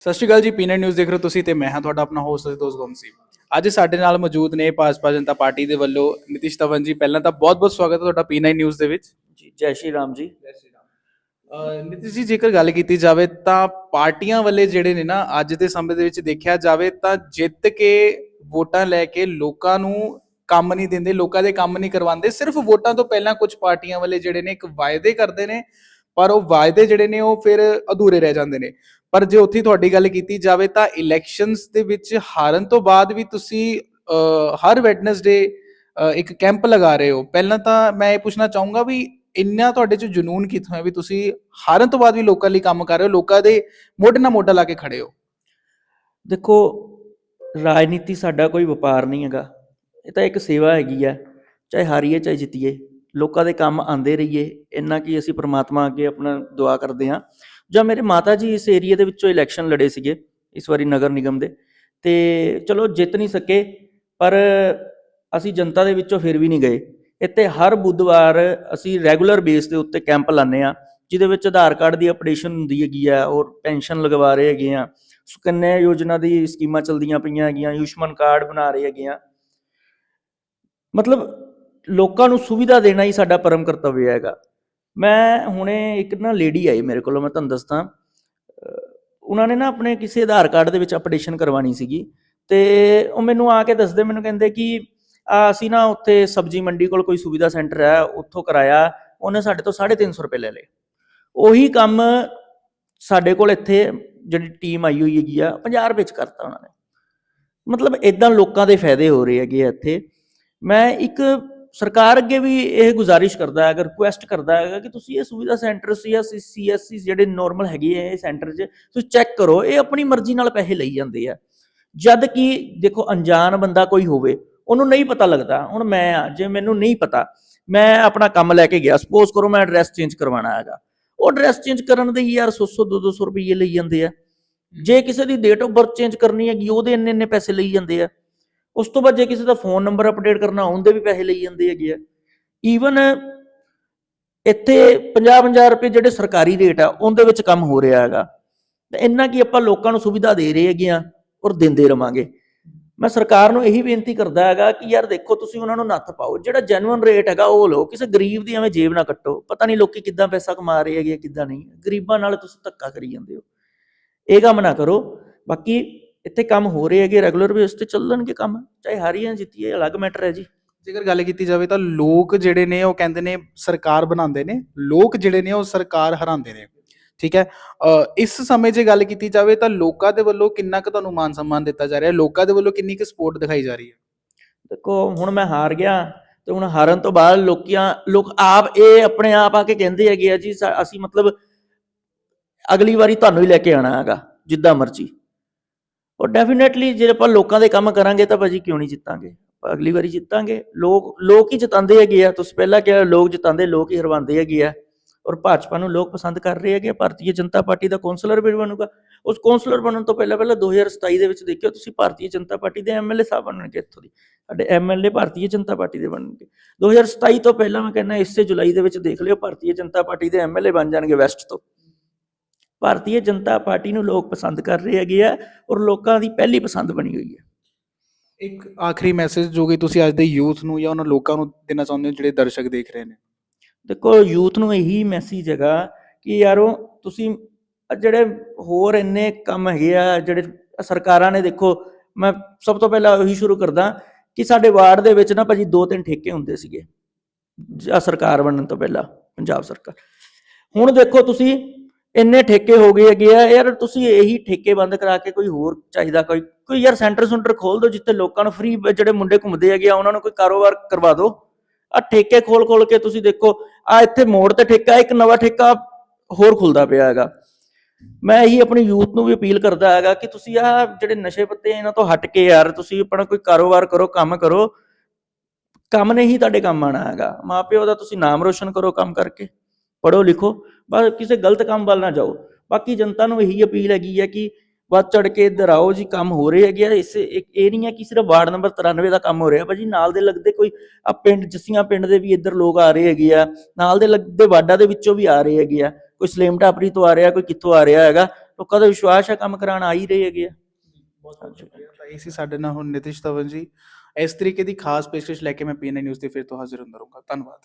ਸਤਿ ਸ਼੍ਰੀ ਅਕਾਲ ਜੀ peanut news ਦੇਖ ਰਹੇ ਹੋ ਤੁਸੀਂ ਤੇ ਮੈਂ ਹਾਂ ਤੁਹਾਡਾ ਆਪਣਾ ਹੋਸਟ ਅਤੇ ਦੋਸਤ ਗੋਮਸੀ। ਅੱਜ ਸਾਡੇ ਨਾਲ ਮੌਜੂਦ ਨੇ ਭਾਜਪਾ ਜਨਤਾ ਪਾਰਟੀ ਦੇ ਵੱਲੋਂ ਨਿਤਿਸ਼ ਤਵਨ ਜੀ ਪਹਿਲਾਂ ਤਾਂ ਬਹੁਤ-ਬਹੁਤ ਸਵਾਗਤ ਹੈ ਤੁਹਾਡਾ ਪੀਨਟ ਨਿਊਜ਼ ਦੇ ਵਿੱਚ। ਜੀ ਜੈ ਸ਼੍ਰੀ ਰਾਮ ਜੀ। ਅਹ ਨਿਤਿਸ਼ ਜੀ ਜੇਕਰ ਗੱਲ ਕੀਤੀ ਜਾਵੇ ਤਾਂ ਪਾਰਟੀਆਂ ਵਾਲੇ ਜਿਹੜੇ ਨੇ ਨਾ ਅੱਜ ਦੇ ਸਮੇਂ ਦੇ ਵਿੱਚ ਦੇਖਿਆ ਜਾਵੇ ਤਾਂ ਜਿੱਤ ਕੇ ਵੋਟਾਂ ਲੈ ਕੇ ਲੋਕਾਂ ਨੂੰ ਕੰਮ ਨਹੀਂ ਦਿੰਦੇ ਲੋਕਾਂ ਦੇ ਕੰਮ ਨਹੀਂ ਕਰਵਾਉਂਦੇ ਸਿਰਫ ਵੋਟਾਂ ਤੋਂ ਪਹਿਲਾਂ ਕੁਝ ਪਾਰਟੀਆਂ ਵਾਲੇ ਜਿਹੜੇ ਨੇ ਇੱਕ ਵਾਅਦੇ ਕਰਦੇ ਨੇ ਪਰ ਉਹ ਵਾਅਦੇ ਜਿਹੜੇ ਨੇ ਉਹ ਫਿਰ ਅਧੂਰੇ ਰਹਿ ਜਾਂਦੇ ਨੇ। ਪਰ ਜੇ ਉੱਥੇ ਤੁਹਾਡੀ ਗੱਲ ਕੀਤੀ ਜਾਵੇ ਤਾਂ ਇਲੈਕਸ਼ਨਸ ਦੇ ਵਿੱਚ ਹਾਰਨ ਤੋਂ ਬਾਅਦ ਵੀ ਤੁਸੀਂ ਹਰ ਵੈਡਨਸਡੇ ਇੱਕ ਕੈਂਪ ਲਗਾ ਰਹੇ ਹੋ। ਪਹਿਲਾਂ ਤਾਂ ਮੈਂ ਇਹ ਪੁੱਛਣਾ ਚਾਹੂੰਗਾ ਵੀ ਇੰਨਾ ਤੁਹਾਡੇ ਚ ਜਨੂਨ ਕਿੱਥੋਂ ਹੈ ਵੀ ਤੁਸੀਂ ਹਾਰਨ ਤੋਂ ਬਾਅਦ ਵੀ ਲੋਕਾਂ ਲਈ ਕੰਮ ਕਰ ਰਹੇ ਹੋ, ਲੋਕਾਂ ਦੇ ਮੋਢੇ ਨਾਲ ਮੋਢਾ ਲਾ ਕੇ ਖੜੇ ਹੋ? ਦੇਖੋ, ਰਾਜਨੀਤੀ ਸਾਡਾ ਕੋਈ ਵਪਾਰ ਨਹੀਂ ਹੈਗਾ। ਇਹ ਤਾਂ ਇੱਕ ਸੇਵਾ ਹੈਗੀ ਆ, ਚਾਹੇ ਹਾਰੀਏ, ਚਾਹੇ ਜਿੱਤੀਏ। ਲੋਕਾਂ ਦੇ ਕੰਮ ਆਂਦੇ ਰਹੀਏ, ਇੰਨਾ ਕਿ ਅਸੀਂ ਪ੍ਰਮਾਤਮਾ ਅੱਗੇ ਆਪਣਾ ਦੁਆ ਕਰਦੇ ਹਾਂ। ਜਾਂ ਮੇਰੇ ਮਾਤਾ ਜੀ ਇਸ ਏਰੀਆ ਦੇ ਵਿੱਚੋਂ ਇਲੈਕਸ਼ਨ ਲੜੇ ਸੀਗੇ, ਇਸ ਵਾਰੀ ਨਗਰ ਨਿਗਮ ਦੇ। ਤੇ ਚਲੋ ਜਿੱਤ ਨਹੀਂ ਸਕੇ, ਪਰ ਅਸੀਂ ਜਨਤਾ ਦੇ ਵਿੱਚੋਂ ਫਿਰ ਵੀ ਨਹੀਂ ਗਏ। ਇੱਥੇ ਹਰ ਬੁੱਧਵਾਰ ਅਸੀਂ ਰੈਗੂਲਰ ਬੇਸ ਦੇ ਉੱਤੇ ਕੈਂਪ ਲਾਉਂਦੇ ਆ ਜਿਹਦੇ ਵਿੱਚ ਆਧਾਰ ਕਾਰਡ ਦੀ ਅਪਡੇਸ਼ਨ ਹੁੰਦੀ ਹੈਗੀ ਆ, ਔਰ ਪੈਨਸ਼ਨ ਲਗਵਾ ਰਹੇ ਹੈਗੇ ਆ। ਸੁਕੰਨਿਆ ਯੋਜਨਾ ਦੀ ਸਕੀਮਾਂ ਚਲਦੀਆਂ ਪਈਆਂ ਹੈਗੀਆਂ, ਆਯੁਸ਼ਮਾਨ ਕਾਰਡ ਬਣਾ ਰਹੇ ਹੈਗੇ ਆ। ਮਤਲਬ ਲੋਕਾਂ ਨੂੰ ਸੁਵਿਧਾ ਦੇਣਾ ਹੀ ਸਾਡਾ ਪਰਮ ਕਰਤੱਵ ਹੈਗਾ। ਮੈਂ ਹੁਣੇ ਇੱਕ ਨਾ ਲੇਡੀ ਆਈ ਮੇਰੇ ਕੋਲੋਂ, ਮੈਂ ਤੁਹਾਨੂੰ ਦੱਸਦਾ। ਉਹਨਾਂ ਨੇ ਨਾ ਆਪਣੇ ਕਿਸੇ ਆਧਾਰ ਕਾਰਡ ਦੇ ਵਿੱਚ ਅਪਡੇਸ਼ਨ ਕਰਵਾਣੀ ਸੀਗੀ ਤੇ ਉਹ ਮੈਨੂੰ ਆ ਕੇ ਦੱਸਦੇ, ਮੈਨੂੰ ਕਹਿੰਦੇ ਕਿ ਆ ਅਸੀਂ ਨਾ ਉੱਥੇ ਸਬਜ਼ੀ ਮੰਡੀ ਕੋਲ ਕੋਈ ਸੁਵਿਧਾ ਸੈਂਟਰ ਹੈ, ਉੱਥੋਂ ਕਰਾਇਆ, ਉਹਨੇ ਸਾਡੇ ਤੋਂ 350 ਰੁਪਏ ਲੈ ਲਏ। ਉਹੀ ਕੰਮ ਸਾਡੇ ਕੋਲ ਇੱਥੇ ਜਿਹੜੀ ਟੀਮ ਆਈ ਹੋਈ ਹੈਗੀ ਆ 50 ਰੁਪਏ ਚ ਕਰਤਾ ਉਹਨਾਂ ਨੇ। ਮਤਲਬ ਇਦਾਂ ਲੋਕਾਂ ਦੇ ਫਾਇਦੇ ਹੋ ਰਹੇ ਹੈਗੇ ਆ ਇੱਥੇ। ਮੈਂ ਇੱਕ ਸਰਕਾਰ ਅੱਗੇ ਵੀ ਇਹ ਗੁਜ਼ਾਰਿਸ਼ ਕਰਦਾ ਹੈ, ਅਗਰ ਰਿਕੁਐਸਟ ਕਰਦਾ ਹੈਗਾ ਕਿ ਤੁਸੀਂ ਇਹ ਸੁਵਿਧਾ ਸੈਂਟਰ ਜਾਂ ਸੀਐਸਸੀ ਜਿਹੜੇ ਨਾਰਮਲ ਹੈਗੇ ਆ ਇਹ ਸੈਂਟਰ 'ਚ, ਤੁਸੀਂ ਚੈੱਕ ਕਰੋ, ਇਹ ਆਪਣੀ ਮਰਜ਼ੀ ਨਾਲ ਪੈਸੇ ਲਈ ਜਾਂਦੇ ਆ। ਜਦ ਕਿ ਦੇਖੋ ਅਣਜਾਣ ਬੰਦਾ ਕੋਈ ਹੋਵੇ, ਉਹਨੂੰ ਨਹੀਂ ਪਤਾ ਲੱਗਦਾ। ਹੁਣ ਮੈਂ ਆ, ਜੇ ਮੈਨੂੰ ਨਹੀਂ ਪਤਾ, ਮੈਂ ਆਪਣਾ ਕੰਮ ਲੈ ਕੇ ਗਿਆ ਸਪੋਜ਼ ਕਰੋ ਮੈਂ ਐਡਰੈਸ ਚੇਂਜ ਕਰਵਾਉਣਾ ਹੈਗਾ। ਉਹ ਐਡਰੈਸ ਚੇਂਜ ਕਰਨ ਦੇ ਹੀ ਯਾਰ 100 200 200 ਰੁਪਏ ਲਈ ਜਾਂਦੇ ਆ। ਜੇ ਕਿਸੇ ਦੀ ਡੇਟ ਆਫ ਬਰਥ ਚੇਂਜ ਕਰਨੀ ਹੈਗੀ, ਉਹਦੇ ਇੰਨੇ ਇੰਨੇ ਪੈਸੇ ਲਈ ਜਾਂਦੇ ਆ। ਉਸ ਤੋਂ ਬਾਅਦ ਜੇ ਕਿਸੇ ਦਾ ਫੋਨ ਨੰਬਰ ਅਪਡੇਟ ਕਰਨਾ ਉਹਦੇ ਵੀ ਪੈਸੇ ਲਈ ਜਾਂਦੇ ਹੈਗੇ ਆ ਈਵਨ ਇੱਥੇ 50-50 ਰੁਪਏ ਜਿਹੜੇ ਸਰਕਾਰੀ ਰੇਟ ਆ ਉਹਦੇ ਵਿੱਚ ਕੰਮ ਹੋ ਰਿਹਾ ਹੈਗਾ। ਤੇ ਇੰਨਾ ਕੀ ਆਪਾਂ ਲੋਕਾਂ ਨੂੰ ਸੁਵਿਧਾ ਦੇ ਰਹੇ ਹੈਗੇ ਆ ਔਰ ਦਿੰਦੇ ਰਵਾਂਗੇ। ਮੈਂ ਸਰਕਾਰ ਨੂੰ ਇਹੀ ਬੇਨਤੀ ਕਰਦਾ ਹੈਗਾ ਕਿ ਯਾਰ ਦੇਖੋ ਤੁਸੀਂ ਉਹਨਾਂ ਨੂੰ ਨੱਥ ਪਾਓ। ਜਿਹੜਾ ਜੈਨੂਇਨ ਰੇਟ ਹੈਗਾ ਉਹ ਲਓ। ਕਿਸੇ ਗਰੀਬ ਦੀ ਐਵੇਂ ਜੇਬ ਨਾ ਕੱਟੋ। ਪਤਾ ਨਹੀਂ ਲੋਕੀ ਕਿੱਦਾਂ ਪੈਸਾ ਕਮਾ ਰਹੇ ਹੈਗੇ ਆ, ਕਿੱਦਾਂ ਨਹੀਂ। ਗਰੀਬਾਂ ਨਾਲ ਤੁਸੀਂ ਧੱਕਾ ਕਰੀ ਜਾਂਦੇ ਹੋ। ਇਹ ਕੰਮ ਨਾ ਕਰੋ। ਬਾਕੀ ਇੱਥੇ ਕੰਮ ਹੋ ਰਹੇ ਹੈਗੇ ਰੈਗੂਲਰ ਬੇਸ ਤੇ ਚੱਲਣਗੇ ਕੰਮ ਚਾਹੇ ਹਾਰੀਆਂ ਜਿੱਤੀਏ ਅਲੱਗ ਮੈਟਰ ਹੈ ਜੀ। ਜੇਕਰ ਗੱਲ ਕੀਤੀ ਜਾਵੇ ਤਾਂ ਲੋਕ ਜਿਹੜੇ ਨੇ ਉਹ ਕਹਿੰਦੇ ਨੇ ਸਰਕਾਰ ਬਣਾਉਂਦੇ ਨੇ ਲੋਕ ਜਿਹੜੇ ਨੇ ਉਹ ਸਰਕਾਰ ਹਰਾਉਂਦੇ ਨੇ। ਠੀਕ ਹੈ? ਇਸ ਸਮੇਂ ਜੇ ਗੱਲ ਕੀਤੀ ਜਾਵੇ ਤਾਂ ਲੋਕਾਂ ਦੇ ਵੱਲੋਂ ਕਿੰਨਾ ਕੁ ਤੁਹਾਨੂੰ ਮਾਨ ਸਨਮਾਨ ਦਿੱਤਾ ਜਾ ਰਿਹਾ? ਲੋਕਾਂ ਦੇ ਵੱਲੋਂ ਕਿੰਨੀ ਕੁ ਸਪੋਰਟ ਦਿਖਾਈ ਜਾ ਰਹੀ ਹੈ? ਦੇਖੋ ਹੁਣ ਮੈਂ ਹਾਰ ਗਿਆ ਤੇ ਹੁਣ ਹਾਰਨ ਤੋਂ ਬਾਅਦ ਲੋਕੀਆਂ ਲੋਕ ਆਪ ਇਹ ਆਪਣੇ ਆਪ ਆ ਕੇ ਕਹਿੰਦੇ ਹੈਗੇ ਆ ਜੀ ਅਸੀਂ ਮਤਲਬ ਅਗਲੀ ਵਾਰੀ ਤੁਹਾਨੂੰ ਹੀ ਲੈ ਕੇ ਆਣਾ ਹੈਗਾ ਜਿੱਦਾਂ ਮਰਜ਼ੀ। ਔਰ ਡੈਫੀਨੇਟਲੀ ਜੇ ਆਪਾਂ ਲੋਕਾਂ ਦੇ ਕੰਮ ਕਰਾਂਗੇ ਤਾਂ ਭਾਜੀ ਕਿਉਂ ਨਹੀਂ ਜਿੱਤਾਂਗੇ? ਆਪਾਂ ਅਗਲੀ ਵਾਰੀ ਜਿੱਤਾਂਗੇ। ਲੋਕ ਲੋਕ ਹੀ ਜਿਤਾਉਂਦੇ ਹੈਗੇ ਆ। ਤੁਸੀਂ ਪਹਿਲਾਂ ਕਿਹਾ ਲੋਕ ਜਿਤਾਉਂਦੇ, ਲੋਕ ਹੀ ਹਰਵਾਉਂਦੇ ਹੈਗੇ ਆ। ਔਰ ਭਾਜਪਾ ਨੂੰ ਲੋਕ ਪਸੰਦ ਕਰ ਰਹੇ ਹੈਗੇ ਆ। ਭਾਰਤੀ ਜਨਤਾ ਪਾਰਟੀ ਦਾ ਕੌਂਸਲਰ ਵੀ ਬਣੂਗਾ। ਉਸ ਕੌਂਸਲਰ ਬਣਨ ਤੋਂ ਪਹਿਲਾਂ ਪਹਿਲਾਂ 2027 ਦੇ ਵਿੱਚ ਦੇਖਿਓ, ਤੁਸੀਂ ਭਾਰਤੀ ਜਨਤਾ ਪਾਰਟੀ ਦੇ ਐਮਐਲਏ ਸਾਹਿਬ ਬਣਨਗੇ ਇੱਥੋਂ ਦੀ। ਸਾਡੇ ਐਮਐਲਏ ਭਾਰਤੀ ਜਨਤਾ ਪਾਰਟੀ ਦੇ ਬਣਨਗੇ। 2027 ਤੋਂ ਪਹਿਲਾਂ ਮੈਂ ਕਹਿੰਦਾ, ਇਸੇ ਜੁਲਾਈ ਦੇ ਵਿੱਚ ਦੇਖ ਲਿਓ, ਭਾਰਤੀ ਜਨਤਾ ਪਾਰਟੀ ਦੇ ਐਮਐਲਏ ਬਣ ਜਾਣਗੇ ਵੈਸਟ ਤੋਂ। ਭਾਰਤੀ ਜਨਤਾ ਪਾਰਟੀ ਨੂੰ ਲੋਕ ਪਸੰਦ ਕਰ ਰਹੇ ਹੈਗੇ ਆ ਔਰ ਲੋਕਾਂ ਦੀ ਪਹਿਲੀ ਪਸੰਦ ਬਣੀ ਹੋਈ ਹੈ। ਇੱਕ ਆਖਰੀ ਮੈਸੇਜ ਜੋ ਕਿ ਤੁਸੀਂ ਅੱਜ ਦੇ ਯੂਥ ਨੂੰ ਜਾਂ ਉਹਨਾਂ ਲੋਕਾਂ ਨੂੰ ਦੇਣਾ ਚਾਹੁੰਦੇ ਹੋ ਜਿਹੜੇ ਦਰਸ਼ਕ ਦੇਖ ਰਹੇ ਨੇ। ਦੇਖੋ ਯੂਥ ਨੂੰ ਇਹੀ ਮੈਸੇਜ ਹੈਗਾ ਕਿ ਯਾਰੋ ਤੁਸੀਂ ਜਿਹੜੇ ਹੋਰ ਇੰਨੇ ਕੰਮ ਹੈਗੇ ਆ ਜਿਹੜੇ ਸਰਕਾਰਾਂ ਨੇ ਦੇਖੋ ਮੈਂ ਸਭ ਤੋਂ ਪਹਿਲਾਂ ਉਹੀ ਸ਼ੁਰੂ ਕਰਦਾ ਕਿ ਸਾਡੇ ਵਾਰਡ ਦੇ ਵਿੱਚ ਨਾ ਭਾਜੀ ਦੋ ਤਿੰਨ ਠੇਕੇ ਹੁੰਦੇ ਸੀਗੇ ਸਰਕਾਰ ਬਣਨ ਤੋਂ ਪਹਿਲਾਂ ਪੰਜਾਬ ਸਰਕਾਰ। ਹੁਣ ਦੇਖੋ ਤੁਸੀਂ ਇੰਨੇ ਠੇਕੇ ਹੋ ਗਏ ਹੈਗੇ ਆ, ਯਾਰ ਤੁਸੀਂ ਇਹੀ ਠੇਕੇ ਬੰਦ ਕਰਾ ਕੇ ਕੋਈ ਹੋਰ ਚਾਹੀਦਾ, ਕੋਈ ਕੋਈ ਯਾਰ ਸੈਂਟਰ ਸੁੰਟਰ ਖੋਲ ਦਿਓ ਜਿੱਥੇ ਲੋਕਾਂ ਨੂੰ ਫ੍ਰੀ ਜਿਹੜੇ ਮੁੰਡੇ ਘੁੰਮਦੇ ਹੈਗੇ ਆ, ਉਹਨਾਂ ਨੂੰ ਕੋਈ ਕਾਰੋਬਾਰ ਕਰਵਾ ਦਿਓ। ਆ ਠੇਕੇ ਖੋਲ ਖੋਲ ਕੇ ਤੁਸੀਂ ਦੇਖੋ, ਆ ਇੱਥੇ ਮੋੜ ਤੇ ਠੇਕਾ, ਇੱਕ ਨਵਾਂ ਠੇਕਾ ਹੋਰ ਖੁੱਲਦਾ ਪਿਆ ਹੈਗਾ। ਮੈਂ ਇਹੀ ਆਪਣੀ ਯੂਥ ਨੂੰ ਵੀ ਅਪੀਲ ਕਰਦਾ ਹੈਗਾ ਕਿ ਤੁਸੀਂ ਆ ਜਿਹੜੇ ਨਸ਼ੇ ਪੱਤੇ ਇਹਨਾਂ ਤੋਂ ਹਟ ਕੇ ਯਾਰ ਤੁਸੀਂ ਆਪਣਾ ਕੋਈ ਕਾਰੋਬਾਰ ਕਰੋ, ਕੰਮ ਕਰੋ। ਕੰਮ ਨੇ ਹੀ ਤੁਹਾਡੇ ਕੰਮ ਆਣਾ ਹੈਗਾ। ਮਾਪਿਓ ਦਾ ਤੁਸੀਂ ਨਾਮ ਰੋਸ਼ਨ ਕਰੋ ਕੰਮ ਕਰਕੇ। ਪੜੋ ਲਿਖੋ, ਬਸ ਕਿਸੇ ਗਲਤ ਕੰਮ ਵੱਲ ਨਾ ਜਾਓ। ਬਾਕੀ ਜਨਤਾ ਨੂੰ ਇਹੀ ਅਪੀਲ ਹੈਗੀ ਹੈ ਕਿ ਵੱਧ ਚੜ ਕੇ ਇੱਧਰ ਆਓ ਜੀ, ਕੰਮ ਹੋ ਰਹੇ ਹੈਗੇ ਆ, ਇਸ ਇਹ ਨਹੀਂ ਹੈ ਕਿ ਸਿਰਫ ਵਾਰਡ ਨੰਬਰ 93 ਦਾ ਕੰਮ ਹੋ ਰਿਹਾ, ਭਾਜੀ ਨਾਲ ਦੇ ਲੱਗਦੇ ਕੋਈ ਆ ਪਿੰਡ, ਜੱਸੀਆਂ ਪਿੰਡ ਦੇ ਵੀ ਇੱਧਰ ਲੋਕ ਆ ਰਹੇ ਹੈਗੇ ਆ, ਨਾਲ ਦੇ ਲੱਗਦੇ ਵਾਰਡਾਂ ਦੇ ਵਿੱਚੋਂ ਵੀ ਆ ਰਹੇ ਹੈਗੇ ਆ, ਕੋਈ ਸਲੇਮ ਟਾਪਰੀ ਤੋਂ ਆ ਰਿਹਾ, ਕੋਈ ਕਿੱਥੋਂ ਆ ਰਿਹਾ ਹੈਗਾ, ਲੋਕਾਂ ਦਾ ਵਿਸ਼ਵਾਸ ਹੈ ਕੰਮ ਕਰਾਉਣ ਆ ਹੀ ਰਹੇ ਹੈਗੇ ਆ। ਬਹੁਤ ਤਾਂ ਇਹ ਸੀ ਸਾਡੇ ਨਾਲ ਹੁਣ ਨਿਤਿਸ਼ ਤਵਨ ਜੀ। ਇਸ ਤਰੀਕੇ ਦੀ ਖਾਸ ਪੇਸ਼ਕਸ਼ ਲੈ ਕੇ ਮੈਂ ਪੀਐਨਏ ਨਿਊਜ਼ ਤੇ ਫਿਰ ਤੋਂ ਹਾਜ਼ਰ ਹੁੰਦਾ ਰਹੂੰਗਾ। ਧੰਨਵਾਦ।